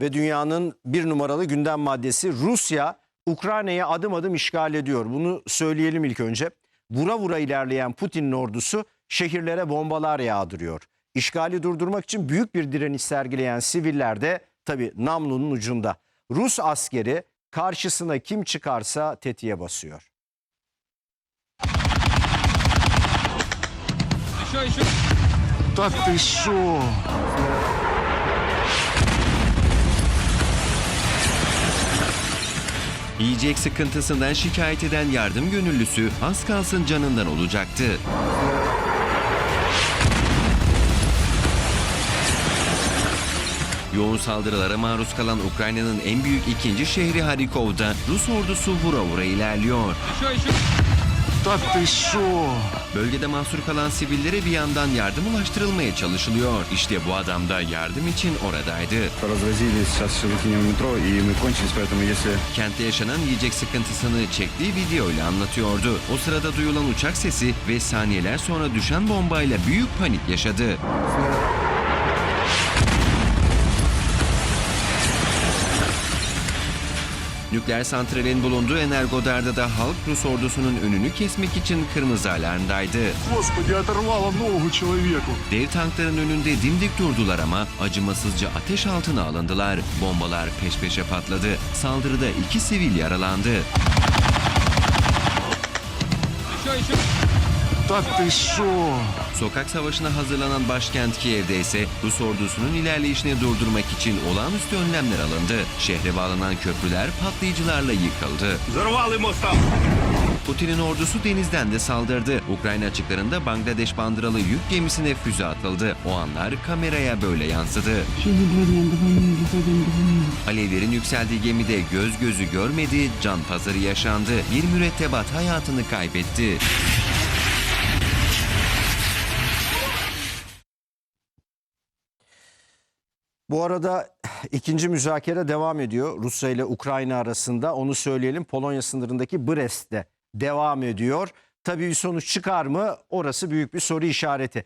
ve dünyanın bir numaralı gündem maddesi Rusya Ukrayna'yı adım adım işgal ediyor. Bunu söyleyelim ilk önce. Vura vura ilerleyen Putin'in ordusu şehirlere bombalar yağdırıyor. İşgali durdurmak için büyük bir direniş sergileyen siviller de tabii namlunun ucunda. Rus askeri karşısına kim çıkarsa tetiğe basıyor. Еще, еще. Та Yiyecek sıkıntısından şikayet eden yardım gönüllüsü az kalsın canından olacaktı. Yoğun saldırılara maruz kalan Ukrayna'nın en büyük ikinci şehri Harikov'da Rus ordusu vura vura ilerliyor. Şu, şu. Та ти що? Bölgede mahsur kalan sivillere bir yandan yardım ulaştırılmaya çalışılıyor. İşte bu adam da yardım için oradaydı. разразились, сейчас выкинем в метро, и мы кончились, поэтому если Kentte yaşanan yiyecek sıkıntısını çektiği videoyla anlatıyordu. O sırada duyulan uçak sesi ve saniyeler sonra düşen bombayla büyük panik yaşadı. Nükleer santralin bulunduğu Energodar'da da halk Rus ordusunun önünü kesmek için kırmızı alarmdaydı. Dev tankların önünde dimdik durdular ama acımasızca ateş altına alındılar. Bombalar peş peşe patladı. Saldırıda iki sivil yaralandı. Та ти що? Sokak savaşına hazırlanan başkent Kiev'de ise Rus ordusunun ilerleyişini durdurmak için olağanüstü önlemler alındı. Şehre bağlanan köprüler patlayıcılarla yıkıldı. Putin'in ordusu denizden de saldırdı. Ukrayna açıklarında Bangladeş bandıralı yük gemisine füze atıldı. O anlar kameraya böyle yansıdı. Alevlerin yükseldiği gemide göz gözü görmedi, can pazarı yaşandı. Bir mürettebat hayatını kaybetti. Bu arada ikinci müzakere devam ediyor Rusya ile Ukrayna arasında. Onu söyleyelim Polonya sınırındaki Brest'te devam ediyor. Tabii bir sonuç çıkar mı? Orası büyük bir soru işareti.